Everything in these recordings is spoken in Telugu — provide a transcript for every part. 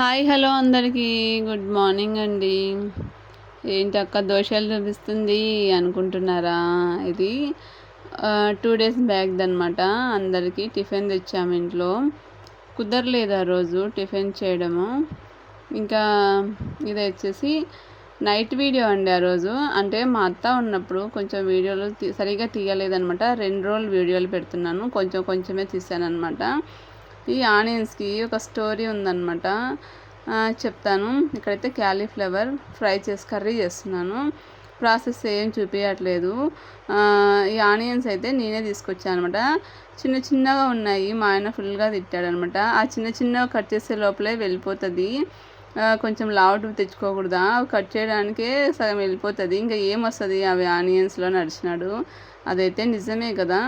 హాయ్ హలో అందరికీ. గుడ్ మార్నింగ్ అండి. ఏంటి అక్క దోషాలు చూపిస్తుంది అనుకుంటున్నారా? ఇది టూ డేస్ బ్యాక్ అనమాట అందరికీ టిఫిన్ తెచ్చాము ఇంట్లో. కుదరలేదు ఆ రోజు టిఫిన్ చేయడము. ఇంకా ఇది వచ్చేసి నైట్ వీడియో అండి ఆ రోజు. అంటే మా అత్త ఉన్నప్పుడు కొంచెం వీడియోలు సరిగా తీయలేదనమాట రెండు రోజులు వీడియోలు పెడుతున్నాను. కొంచెం కొంచెమే తీసాను అనమాట ఈ ఆనియన్స్కి ఒక స్టోరీ ఉందన్నమాట. చెప్తాను. ఇక్కడైతే క్యాలీఫ్లవర్ ఫ్రై చేసి కర్రీ చేస్తున్నాను. ప్రాసెస్ ఏం చూపించట్లేదు ఈ ఆనియన్స్ అయితే నేనే తీసుకొచ్చాను అనమాట చిన్న చిన్నగా ఉన్నాయి. మా ఆయన ఫుల్గా తిట్టాడనమాట ఆ చిన్న చిన్నగా కట్ చేసే లోపలే వెళ్ళిపోతుంది. కొంచెం లావుట్ తెచ్చుకోకూడదా? కట్ చేయడానికే సగం వెళ్ళిపోతుంది. ఇంకా ఏం వస్తుంది అవి ఆనియన్స్లో నడిచినాడు? అదైతే నిజమే కదా.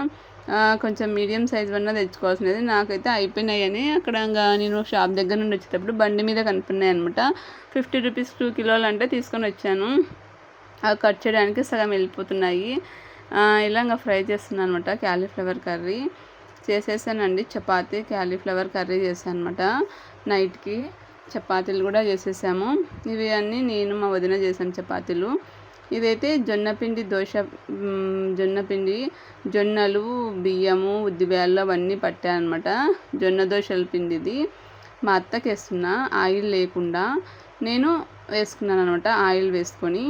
కొంచెం మీడియం సైజ్ వన్న తెచ్చుకోవాల్సినది. నాకైతే అయిపోయినాయని అక్కడ అక్కడ నేను షాప్ దగ్గర నుండి వచ్చేటప్పుడు బండి మీద కనిపినాయి అనమాట ఫిఫ్టీ రూపీస్ టూ కిలోలు అంటే తీసుకొని వచ్చాను. అవి కట్ చేయడానికి సగం వెళ్ళిపోతున్నాయి. ఇలా ఇంకా ఫ్రై చేస్తున్నాను అనమాట క్యాలీఫ్లవర్ కర్రీ. చేసేసానండి. చపాతి క్యాలీఫ్లవర్ కర్రీ చేశాను అనమాట నైట్కి చపాతీలు కూడా చేసేసాము. ఇవి అన్నీ నేను మా వదిన చేశాను చపాతీలు. ఇదైతే జొన్నపిండి దోశ జొన్నపిండి జొన్నలు బియ్యము ఉద్దిబేళ్ళు అవన్నీ పట్టానమాట జొన్న దోశల పిండి ఇది మా అత్తకి వేస్తున్నా ఆయిల్ లేకుండా. నేను వేసుకున్నాను అనమాట ఆయిల్ వేసుకొని.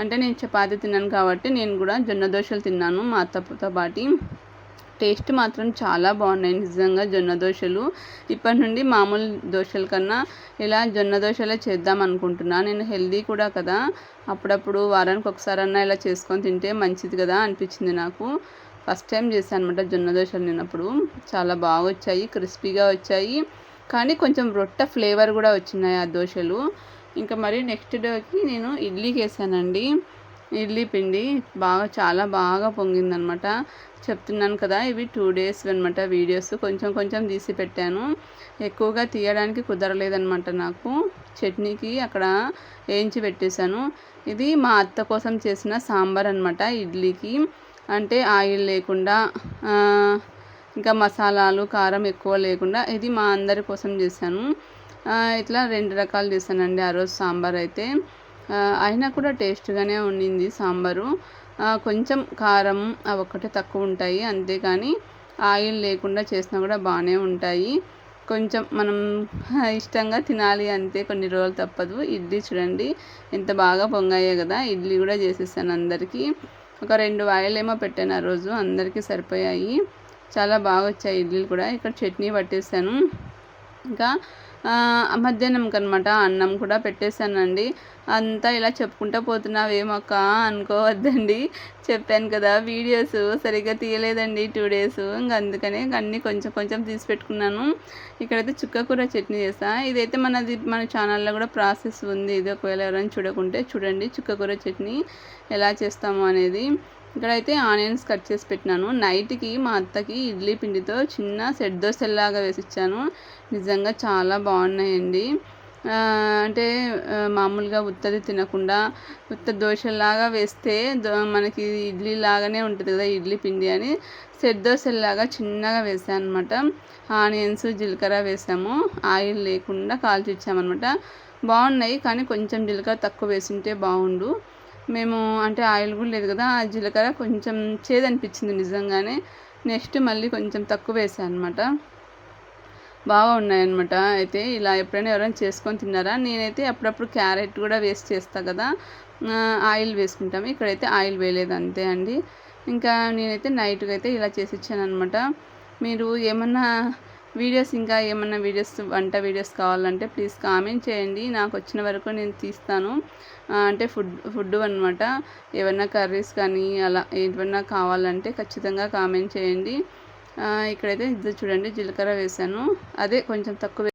అంటే నేను చపాతీ తిన్నాను కాబట్టి నేను కూడా జొన్న దోశలు తిన్నాను మా అత్తతో పాటి. టేస్ట్ మాత్రం చాలా బాగున్నాయి. నిజంగా జొన్న దోశలు. ఇప్పటి నుండి మామూలు దోశల కన్నా ఇలా జొన్న దోశలే చేద్దాం అనుకుంటున్నా. నేను హెల్దీ కూడా కదా. అప్పుడప్పుడు వారానికి ఒకసారన్నా ఇలా చేసుకొని తింటే మంచిది కదా అనిపించింది నాకు. ఫస్ట్ టైం చేశాను అనమాట జొన్న దోశలు నేనప్పుడు చాలా బాగా వచ్చాయి క్రిస్పీగా వచ్చాయి. కానీ కొంచెం రొట్ట ఫ్లేవర్ కూడా వచ్చినాయి ఆ దోశలు. ఇంకా మరి నెక్స్ట్ డేకి నేను ఇడ్లీకి వేసానండి ఇడ్లీ పిండి బాగా చాలా బాగా పొంగిందనమాట చెప్తున్నాను కదా ఇవి టూ డేస్ అనమాట వీడియోస్ కొంచెం కొంచెం తీసి పెట్టాను. ఎక్కువగా తీయడానికి కుదరలేదనమాట నాకు. చట్నీకి అక్కడ వేయించి పెట్టేశాను. ఇది మా అత్త కోసం చేసిన సాంబార్ అనమాట ఇడ్లీకి. అంటే ఆయిల్ లేకుండా ఇంకా మసాలాలు కారం ఎక్కువ లేకుండా ఇది మా అందరి కోసం చేశాను. ఇట్లా రెండు రకాలు చేశానండి ఆ రోజు సాంబార్ అయితే. అయినా కూడా టేస్ట్గానే ఉండింది సాంబారు. కొంచెం కారం అవి ఒక్కటే తక్కువ ఉంటాయి అంతేకాని ఆయిల్ లేకుండా చేసినా కూడా బాగానే ఉంటాయి. కొంచెం మనం ఇష్టంగా తినాలి అంతే కొన్ని రోజులు తప్పదు. ఇడ్లీ చూడండి ఎంత బాగా పొంగాయో కదా ఇడ్లీ కూడా చేసేసాను అందరికీ. ఒక రెండు వాయిలేమో పెట్టాను ఆ రోజు అందరికీ సరిపోయాయి. చాలా బాగా వచ్చాయి ఇడ్లీలు కూడా. ఇక్కడ చట్నీ పట్టేసాను. ఇంకా మధ్యాహ్నంకి అనమాట అన్నం కూడా పెట్టేశానండి. అంతా ఇలా చెప్పుకుంటా పోతున్నావేమక్క? అనుకోవద్దండి. చెప్పాను కదా వీడియోస్ సరిగ్గా తీయలేదండి టూ డేస్. ఇంకా అందుకనే అన్నీ కొంచెం కొంచెం తీసి పెట్టుకున్నాను. ఇక్కడైతే చుక్కకూర చట్నీ చేసా. ఇదైతే మనది మన ఛానల్లో కూడా ప్రాసెస్ ఉంది. ఇది ఒకవేళ ఎవరైనా చూడకుంటే చూడండి చుక్కకూర చట్నీ ఎలా చేస్తాము అనేది. ఇక్కడైతే ఆనియన్స్ కట్ చేసి పెట్టినాను. నైట్కి మా అత్తకి ఇడ్లీ పిండితో చిన్న సెట్ దోశల్లాగా వేసిచ్చాను. నిజంగా చాలా బాగున్నాయండి. అంటే మామూలుగా ఉత్తది తినకుండా ఉత్త దోశలాగా వేస్తే మనకి ఇడ్లీ లాగానే ఉంటుంది కదా ఇడ్లీ పిండి అని. సెట్ దోశలాగా చిన్నగా వేసాను అనమాట ఆనియన్స్ జీలకర్ర వేసాము. ఆయిల్ లేకుండా కాల్చిచ్చామన్నమాట బాగున్నాయి కానీ కొంచెం జీలకర్ర తక్కువ వేసింటే బాగుండు. మేము అంటే ఆయిల్ కూడా లేదు కదా ఆ జీలకర్ర కొంచెం చేదనిపించింది నిజంగానే. నెక్స్ట్ మళ్ళీ కొంచెం తక్కువ వేసాను అనమాట బాగా ఉన్నాయన్నమాట. అయితే ఇలా ఎప్పుడైనా ఎవరైనా చేసుకొని తిన్నారా? నేనైతే అప్పుడప్పుడు క్యారెట్ కూడా వేస్ట్ చేస్తాను కదా ఆయిల్ వేసుకుంటాము. ఇక్కడైతే ఆయిల్ వేయలేదు అంతే అండి. ఇంకా నేనైతే నైట్గా అయితే ఇలా చేసి ఇచ్చాను అనమాట మీరు ఏమన్నా వీడియోస్ ఇంకా ఏమన్నా వీడియోస్ వంట వీడియోస్ కావాలంటే ప్లీజ్ కామెంట్ చేయండి. నాకు వచ్చిన వరకు నేను తీస్తాను. అంటే ఫుడ్ ఫుడ్ అనమాట ఏమన్నా కర్రీస్ కానీ అలా ఏమన్నా కావాలంటే ఖచ్చితంగా కామెంట్ చేయండి. ఇక్కడైతే ఇది చూడండి జీలకర్ర వేసాను. అదే కొంచెం తక్కువ